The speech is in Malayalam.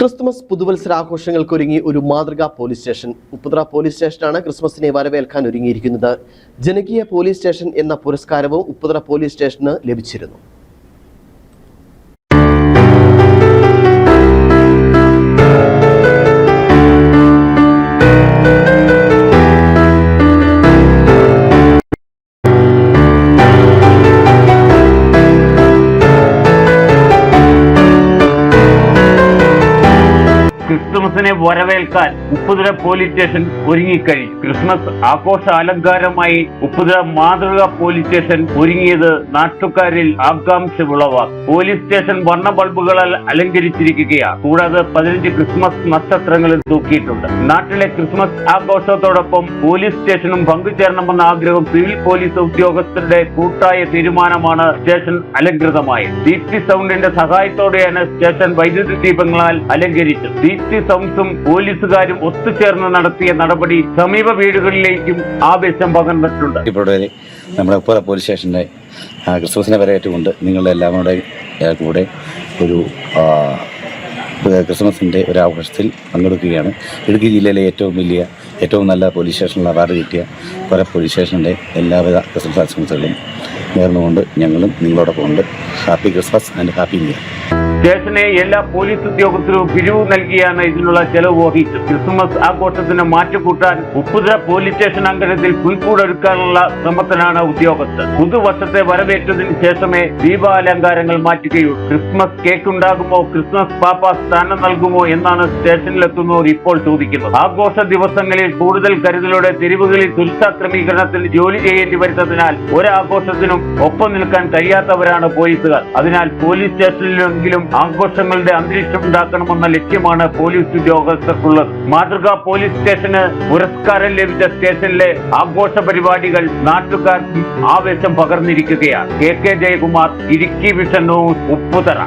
ക്രിസ്തുമസ് പുതുവത്സരാഘോഷങ്ങൾക്ക് ഒരുങ്ങി ഒരു മാതൃകാ പോലീസ് സ്റ്റേഷൻ. ഉപ്പുതറ പോലീസ് സ്റ്റേഷനാണ് ക്രിസ്മസിനെ വരവേൽക്കാൻ ഒരുങ്ങിയിരിക്കുന്നത്. ജനകീയ പോലീസ് സ്റ്റേഷൻ എന്ന പുരസ്കാരവും ഉപ്പുതറ പോലീസ് സ്റ്റേഷന് ലഭിച്ചിരുന്നു. ക്രിസ്തുമസിനെ വരവേൽക്കാൻ ഉപ്പുതര പോലീസ് സ്റ്റേഷൻ ഒരുങ്ങിക്കഴിഞ്ഞു. ക്രിസ്മസ് ആഘോഷ അലങ്കാരമായി ഉപ്പുതര മാതൃക പോലീസ് സ്റ്റേഷൻ ഒരുങ്ങിയത് നാട്ടുകാരിൽ ആകാംക്ഷ വിളവാക്കി പോലീസ് സ്റ്റേഷൻ വർണ ബൾബുകളാൽ അലങ്കരിച്ചിരിക്കുകയാണ്. കൂടാതെ പതിനഞ്ച് ക്രിസ്മസ് നക്ഷത്രങ്ങളിൽ തൂക്കിയിട്ടുണ്ട്. നാട്ടിലെ ക്രിസ്മസ് ആഘോഷത്തോടൊപ്പം പോലീസ് സ്റ്റേഷനും പങ്കുചേരണമെന്ന ആഗ്രഹം സിവിൽ പോലീസ് ഉദ്യോഗസ്ഥരുടെ കൂട്ടായ തീരുമാനമാണ് സ്റ്റേഷൻ അലങ്കൃതമായത് ദീപ്തി സൗണ്ടിന്റെ സഹായത്തോടെയാണ് സ്റ്റേഷൻ വൈദ്യുതി ദീപങ്ങളാൽ അലങ്കരിച്ചത്. ദീപ്തി സൗണ്ട്സും പോലീസുകാരും ഒത്തുചേർന്ന് നടത്തിയ നടപടി സമീപ വീടുകളിലേക്കും ആവേശം പകർന്നിട്ടുണ്ട്. ഇവിടെ നമ്മുടെ ഉപ്പറ പോലീസ് സ്റ്റേഷന്റെ ആ, ക്രിസ്മസിനെ വരവേറ്റുകൊണ്ട് നിങ്ങളുടെ എല്ലാവരുടെ കൂടെ ഒരു ക്രിസ്മസിന്റെ ഒരു ആഘോഷത്തിൽ പങ്കെടുക്കുകയാണ്. ഇടുക്കി ജില്ലയിലെ ഏറ്റവും വലിയ ഏറ്റവും നല്ല പോലീസ് സ്റ്റേഷനുള്ള അവാർഡ് കിട്ടിയ കുറെ പോലീസ് സ്റ്റേഷന്റെ എല്ലാവിധ ക്രിസ്മസ് ആശംസകളും നേർന്നുകൊണ്ട് ഞങ്ങളും നിങ്ങളോടൊപ്പം ഉണ്ട്. Happy Christmas and happy new സ്റ്റേഷനെ എല്ലാ പോലീസ് ഉദ്യോഗസ്ഥരും പിരിവ് നൽകിയാണ് ഇതിനുള്ള ചെലവ് വഹിച്ചത് ക്രിസ്മസ് ആഘോഷത്തിന് മാറ്റുകൂട്ടാൻ ഉപ്പുതര പോലീസ് സ്റ്റേഷൻ അങ്കണത്തിൽ പുൽക്കൂടൊരുക്കാനുള്ള ശ്രമത്തിലാണ് ഉദ്യോഗസ്ഥർ. പുതുവർഷത്തെ വരവേറ്റതിന് ശേഷമേ ദീപാലങ്കാരങ്ങൾ മാറ്റുകയുള്ളൂ. ക്രിസ്മസ് കേക്ക് ഉണ്ടാകുമോ ക്രിസ്മസ് പാപ്പ സ്ഥാനം നൽകുമോ എന്നാണ് സ്റ്റേഷനിലെത്തുന്നവർ ഇപ്പോൾ ചോദിക്കുന്നത്. ആഘോഷ ദിവസങ്ങളിൽ കൂടുതൽ കരുതലോടെ തെരുവുകളിൽ സുരക്ഷാ ക്രമീകരണത്തിന് ജോലി ചെയ്യേണ്ടി വരുന്നതിനാൽ ഒരാഘോഷത്തിനും ഒപ്പം നിൽക്കാൻ കഴിയാത്തവരാണ് പോലീസുകാർ. അതിനാൽ പോലീസ് സ്റ്റേഷനിലെങ്കിലും ആഘോഷങ്ങളുടെ അന്തരീക്ഷം ഉണ്ടാക്കണമെന്ന ലക്ഷ്യമാണ് പോലീസ് ഉദ്യോഗസ്ഥർക്കുള്ളത്. മാതൃകാ പോലീസ് സ്റ്റേഷന് പുരസ്കാരം ലഭിച്ച സ്റ്റേഷനിലെ ആഘോഷ പരിപാടികൾ നാട്ടുകാർക്ക് ആവേശം പകർന്നിരിക്കുകയാണ്. K K Jayakumar Idukki vision Upputhara.